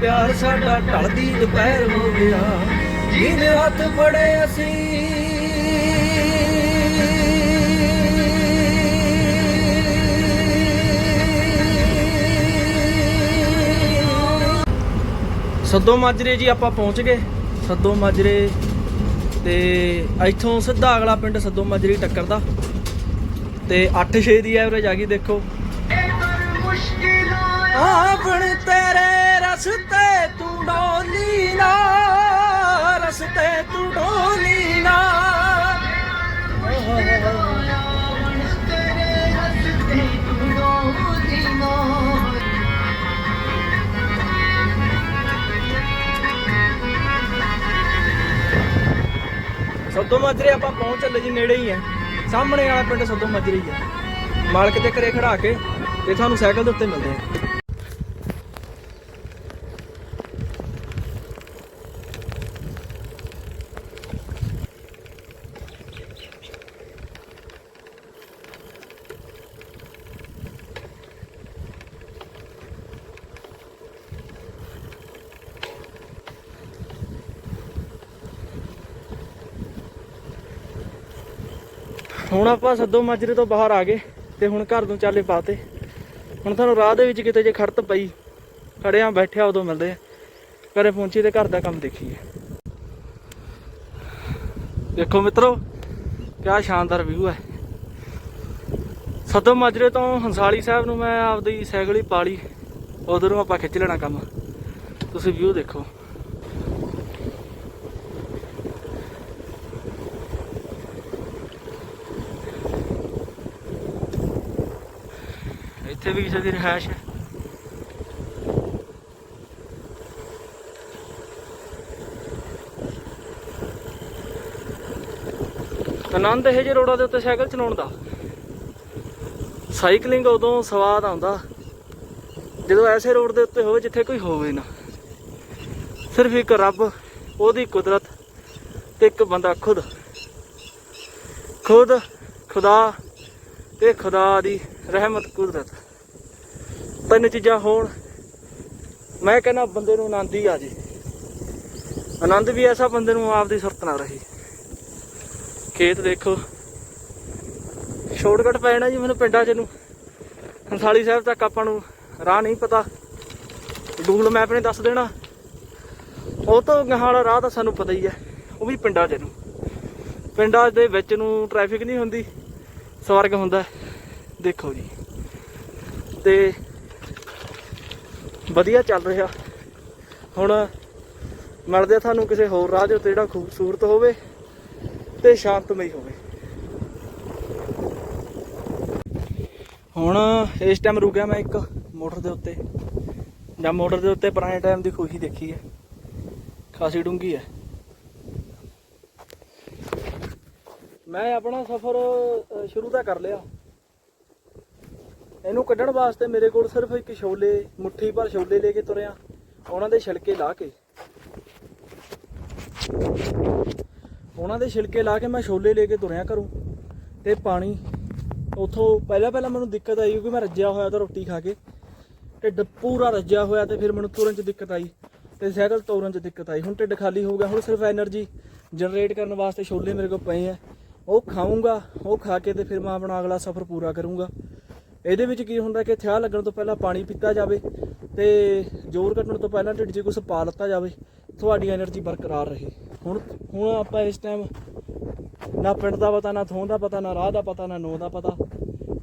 ਪਿਆਰ ਸਾਡਾ ਢਲਦੀ ਦੁਪਹਿਰ ਹੋ ਗਿਆ। ਜਿਹਨੇ ਹੱਥ ਫੜੇ ਅਸੀਂ ਸੱਦੋ ਮਾਜਰੇ ਜੀ ਆਪਾਂ ਪਹੁੰਚ ਗਏ। ਸੱਦੋ ਮਾਜਰੇ ਤੇ ਇੱਥੋਂ ਸਿੱਧਾ ਅਗਲਾ ਪਿੰਡ ਸੱਦੋ ਮਾਜਰੀ ਟੱਕਰਦਾ। ਤੇ 8-6 ਦੀ ਐਵਰੇਜ ਆ ਗਈ, ਦੇਖੋ। ਆਪਣ ਤੇਰੇ ਰਸਤੇ ਤੂੰ ਡੋਲੀ ਨਾ, ਰਸਤੇ ਤੂੰ ਡੋਲੀ ਨਾ। ਸੱਦੋ ਮਾਜਰੇ ਆਪਾਂ ਪਹੁੰਚ ਚੱਲੇ ਜੀ, ਨੇੜੇ ਹੀ ਆ ਸਾਹਮਣੇ ਵਾਲਾ ਪਿੰਡ ਸੱਦੋ ਮਾਜਰੇ ਹੀ। ਆ ਮਾਲਕ ਦੇ ਘਰੇ ਖੜਾ ਕੇ ਤੇ ਤੁਹਾਨੂੰ ਸਾਈਕਲ ਦੇ ਉੱਤੇ ਮਿਲਦੇ ਆ ਹੁਣ ਆਪਾਂ ਸੱਦੋ ਮਾਜਰੇ ਤੋਂ ਬਾਹਰ ਆ ਗਏ ਤੇ ਹੁਣ ਘਰ ਨੂੰ ਚਾਲੇ ਪਾਤੇ ਹੁਣ ਤੁਹਾਨੂੰ ਰਾਹ ਦੇ ਵਿੱਚ ਕਿਤੇ ਜੇ ਖੜਤ ਪਈ ਖੜਿਆ ਬੈਠਿਆ ਉਦੋਂ ਮਿਲਦੇ ਆ। ਘਰੇ ਪਹੁੰਚੀ ਤੇ ਘਰ ਦਾ ਕੰਮ ਦੇਖੀਏ। ਦੇਖੋ ਮਿੱਤਰੋ, ਕਿਆ ਸ਼ਾਨਦਾਰ ਵਿਊ ਹੈ। ਸੱਦੋ ਮਾਜਰੇ ਤੋਂ ਹੰਸਾਲੀ ਸਾਹਿਬ ਨੂੰ ਮੈਂ ਆਪਦੀ ਸਾਈਕਲ ਹੀ ਪਾਲੀ ਉਧਰੋਂ ਆਪਾਂ ਖਿੱਚ ਲੈਣਾ ਕੰਮ। ਤੁਸੀਂ ਵਿਊ ਦੇਖੋ। ਇੱਥੇ ਵੀ ਕਿਸੇ ਦੀ ਰਿਹਾਇਸ਼ ਹੈ। ਆਨੰਦ ਇਹ ਜੇ ਰੋਡਾਂ ਦੇ ਉੱਤੇ ਸਾਈਕਲ ਚਲਾਉਣ ਦਾ। ਸਾਈਕਲਿੰਗ ਉਦੋਂ ਸਵਾਦ ਆਉਂਦਾ, ਜਦੋਂ ਐਸੇ ਰੋਡ ਦੇ ਉੱਤੇ ਹੋਵੇ ਜਿੱਥੇ ਕੋਈ ਹੋਵੇ ਨਾ। ਸਿਰਫ ਇੱਕ ਰੱਬ, ਉਹਦੀ ਕੁਦਰਤ ਤੇ ਇੱਕ ਬੰਦਾ ਖੁਦ। ਖੁਦ, ਖੁਦਾ ਤੇ ਖੁਦਾ ਦੀ ਰਹਿਮਤ, ਕੁਦਰਤ। ਤਿੰਨ ਚੀਜ਼ਾਂ ਹੋਣ। ਮੈਂ ਕਹਿੰਦਾ ਬੰਦੇ ਨੂੰ ਆਨੰਦ ਹੀ ਆ ਜੇ। ਆਨੰਦ ਵੀ ਐਸਾ ਬੰਦੇ ਨੂੰ ਆਪਦੀ ਸੁਰਤ ਨਾ ਰਹੀ। ਖੇਤ ਦੇਖੋ। ਸ਼ਾਰਟਕਟ ਪੈ ਜਾਣਾ ਜੀ ਮੈਨੂੰ ਪਿੰਡਾਂ 'ਚ ਨੂੰ। ਹੰਸਾਲੀ ਸਾਹਿਬ ਤੱਕ ਆਪਾਂ ਨੂੰ ਰਾਹ ਨਹੀਂ ਪਤਾ। ਗੂਗਲ ਮੈਪ ਨੇ ਦੱਸ ਦੇਣਾ। ਉਹ ਤੋਂ ਗਾਹਾਂ ਰਾਹ ਤਾਂ ਸਾਨੂੰ ਪਤਾ ਹੀ ਹੈ। ਉਹ ਵੀ ਪਿੰਡਾਂ 'ਚ ਨੂੰ। ਪਿੰਡਾਂ ਦੇ ਵਿੱਚ ਨੂੰ ਟ੍ਰੈਫਿਕ ਨਹੀਂ ਹੁੰਦੀ। ਸਵਰਗ ਹੁੰਦਾ। ਦੇਖੋ ਜੀ। ਤੇ ਵਧੀਆ ਚੱਲ ਰਿਹਾ। ਹੁਣ ਮਿਲਦੇ ਆ ਤੁਹਾਨੂੰ ਕਿਸੇ ਹੋਰ ਰਾਹ ਦੇ ਉੱਤੇ ਜਿਹੜਾ ਖੂਬਸੂਰਤ ਹੋਵੇ ਤੇ ਸ਼ਾਂਤਮਈ ਹੋਵੇ। ਹੁਣ ਇਸ ਟਾਈਮ ਰੁਕਿਆ ਮੈਂ ਇੱਕ ਮੋਟਰ ਦੇ ਉੱਤੇ। ਜਾਂ ਮੋਟਰ ਦੇ ਉੱਤੇ ਪੁਰਾਣੇ ਟਾਈਮ ਦੀ ਖੁਸ਼ੀ ਦੇਖੀ ਹੈ। ਖਾਸੀ ਡੂੰਗੀ ਹੈ। ਮੈਂ ਆਪਣਾ ਸਫ਼ਰ ਸ਼ੁਰੂ ਤਾਂ ਕਰ ਲਿਆ। ਇਹਨੂੰ ਕੱਢਣ ਵਾਸਤੇ ਮੇਰੇ ਕੋਲ ਸਿਰਫ ਇੱਕ ਛੋਲੇ, ਮੁੱਠੀ ਭਰ ਛੋਲੇ ਲੈ ਕੇ ਤੁਰਿਆ। ਉਹਨਾਂ ਦੇ ਛਿਲਕੇ ਲਾ ਕੇ। ਉਹਨਾਂ ਦੇ ਛਿਲਕੇ ਲਾ ਕੇ ਮੈਂ ਛੋਲੇ ਲੈ ਕੇ ਤੁਰਿਆ ਘਰੋਂ। ਤੇ ਪਾਣੀ ਉਥੋਂ ਪਹਿਲਾਂ ਪਹਿਲਾਂ ਮੈਨੂੰ ਦਿੱਕਤ ਆਈ ਕਿਉਂਕਿ ਮੈਂ ਰੱਜਿਆ ਹੋਇਆ ਤਾਂ ਰੋਟੀ ਖਾ ਕੇ। ਢਿੱਡ ਪੂਰਾ ਰੱਜਿਆ ਹੋਇਆ ਤੇ ਫਿਰ ਮੈਨੂੰ ਤੁਰਨ 'ਚ ਦਿੱਕਤ ਆਈ। ਤੇ ਸਾਈਕਲ ਤੋਰਨ 'ਚ ਦਿੱਕਤ ਆਈ। ਹੁਣ ਢਿੱਡ ਖਾਲੀ ਹੋ ਗਿਆ। ਹੁਣ ਸਿਰਫ ਐਨਰਜੀ ਜਨਰੇਟ ਕਰਨ ਵਾਸਤੇ ਛੋਲੇ ਮੇਰੇ ਕੋਲ ਪਏ ਆ। ਉਹ ਖਾਊਂਗਾ, ਉਹ ਖਾ ਕੇ ਤੇ ਫਿਰ ਮੈਂ ਆਪਣਾ ਅਗਲਾ ਸਫ਼ਰ ਪੂਰਾ ਕਰੂੰਗਾ। ਇਹਦੇ ਵਿੱਚ ਕੀ ਹੁੰਦਾ ਕਿ ਥਿਆ ਲੱਗਣ ਤੋਂ ਪਹਿਲਾਂ ਪਾਣੀ ਪੀਤਾ ਜਾਵੇ ਤੇ ਜ਼ੋਰ ਘਟਣ ਤੋਂ ਪਹਿਲਾਂ ਢਿੱਡ 'ਚ ਕੁਝ ਪਾ ਲਿੱਤਾ ਜਾਵੇ, ਤੁਹਾਡੀ એનર્ਜੀ ਬਰਕਰਾਰ ਰਹੇ। ਹੁਣ ਹੁਣ ਆਪਾਂ ਇਸ ਟਾਈਮ ਨਾ ਪਿੰਡ ਦਾ ਪਤਾ, ਨਾ ਥੋਂ ਦਾ ਪਤਾ, ਨਾ ਰਾਹ ਦਾ ਪਤਾ, ਨਾ ਨੋ ਦਾ ਪਤਾ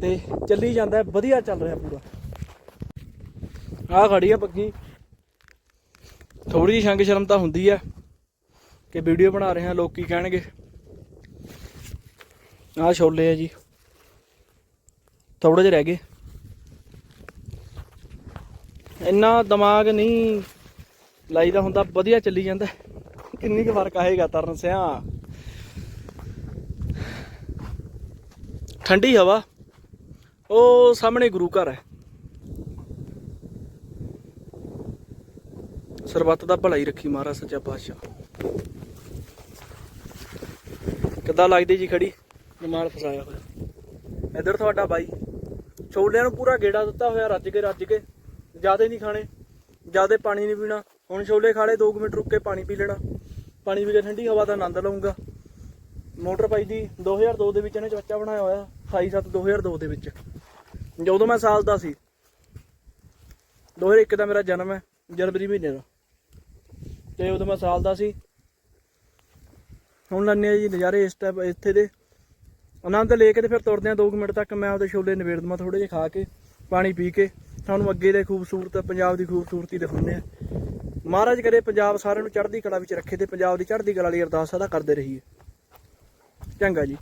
ਤੇ ਚੱਲੀ ਜਾਂਦਾ ਵਧੀਆ ਚੱਲ ਰਿਹਾ ਪੂਰਾ। ਆਹ ਖੜੀ ਆ ਪੱਕੀ। ਥੋੜੀ ਜਿਹੀ ਸ਼ੰਗ ਸ਼ਰਮ ਤਾਂ ਹੁੰਦੀ ਆ ਕਿ ਵੀਡੀਓ ਬਣਾ ਰਹੇ ਹਾਂ, ਲੋਕ ਕੀ ਕਹਿਣਗੇ। ਆਹ ਛੋਲੇ ਆ ਜੀ। ਥੋੜੇ ਜਿਹੇ ਰਹਿ ਗਏ। ਇੰਨਾ ਦਿਮਾਗ ਨਹੀਂ ਲਾਈਦਾ ਹੁੰਦਾ, ਵਧੀਆ ਚੱਲੀ ਜਾਂਦਾ। ਕਿੰਨੀ ਕੁ ਫ਼ਰਕ ਆਏਗਾ ਤਰਨ ਸਿਆ। ਠੰਡੀ ਹਵਾ, ਉਹ ਸਾਹਮਣੇ ਗੁਰੂ ਘਰ ਹੈ। ਸਰਬੱਤ ਦਾ ਭਲਾਈ ਰੱਖੀ ਮਹਾਰਾਜ ਸੱਚਾ ਪਾਤਸ਼ਾਹ। ਕਿੱਦਾਂ ਲੱਗਦੀ ਜੀ ਖੜੀ? ਨਮਾਲ ਫਸਾਇਆ ਹੋਇਆ। ਇੱਧਰ ਤੁਹਾਡਾ ਬਾਈ। ਛੋਲਿਆਂ ਨੂੰ ਪੂਰਾ ਗੇੜਾ ਦਿੱਤਾ ਹੋਇਆ, ਰੱਜ ਕੇ ਰੱਜ ਕੇ। ਜ਼ਿਆਦਾ ਨਹੀਂ ਖਾਣੇ, ਜ਼ਿਆਦਾ ਪਾਣੀ ਨਹੀਂ ਪੀਣਾ। ਹੁਣ ਛੋਲੇ ਖਾ ਲਏ 2 ਮਿੰਟ ਰੁੱਕ ਕੇ ਪਾਣੀ ਪੀ ਲੈਣਾ। ਪਾਣੀ ਪੀ ਕੇ ਠੰਡੀ ਹਵਾ ਦਾ ਆਨੰਦ ਲਵਾਂਗਾ ਮੋਟਰ ਪਾਈ ਦੀ 2002 ਦੇ ਵਿੱਚ ਇਹਨੇ ਬੱਚਾ ਬਣਾਇਆ ਹੋਇਆ 27 2002 ਦੇ ਵਿੱਚ। ਜਦੋਂ ਮੈਂ ਸਾਲ ਦਾ ਸੀ 2001 ਦਾ ਮੇਰਾ ਜਨਮ ਹੈ, ਜਨਵਰੀ ਮਹੀਨੇ ਦਾ। ਤੇ ਉਦੋਂ ਮੈਂ ਸਾਲ ਦਾ ਸੀ। ਹੁਣ ਲੰਨੇ ਆ ਜੀ ਨਜ਼ਾਰੇ ਇਸ ਟਾਈਮ ਇੱਥੇ ਦੇ। ਆਨੰਦ ਲੈ ਕੇ ਤੇ ਫਿਰ ਤੁਰਦੇ ਆ 2 ਮਿੰਟ ਤੱਕ ਮੈਂ ਆਪਦੇ ਛੋਲੇ ਨਿਬੇੜ ਦਵਾਂ ਥੋੜੇ ਜਿਹੇ ਖਾ ਕੇ, ਪਾਣੀ ਪੀ ਕੇ। ਤੁਹਾਨੂੰ ਅੱਗੇ ਦੇ ਖੂਬਸੂਰਤ, ਪੰਜਾਬ ਦੀ ਖੂਬਸੂਰਤੀ ਦਿਖਾਉਂਦੇ ਆ ਮਹਾਰਾਜ ਕਰੇ ਪੰਜਾਬ ਸਾਰਿਆਂ ਨੂੰ ਚੜ੍ਹਦੀ ਕਲਾ ਵਿੱਚ ਰੱਖੇ ਤੇ ਪੰਜਾਬ ਦੀ ਚੜ੍ਹਦੀ ਕਲਾ ਲਈ ਅਰਦਾਸ ਸਦਾ ਕਰਦੇ ਰਹੀਏ। ਚੰਗਾ ਜੀ।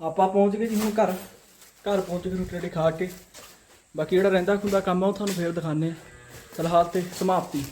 ਆਪਾਂ ਪਹੁੰਚ ਗਏ ਜੀ ਹੁਣ ਘਰ। ਘਰ ਪਹੁੰਚ ਕੇ ਰੋਟੀ ਰੋਟੀ ਖਾ ਕੇ। ਬਾਕੀ ਜਿਹੜਾ ਰਹਿੰਦਾ ਖੁੰਦਾ ਕੰਮ ਆ, ਉਹ ਤੁਹਾਨੂੰ ਫੇਰ ਦਿਖਾਣੇ ਆ। ਫਿਲਹਾਲ ਤੇ ਸਮਾਪਤੀ।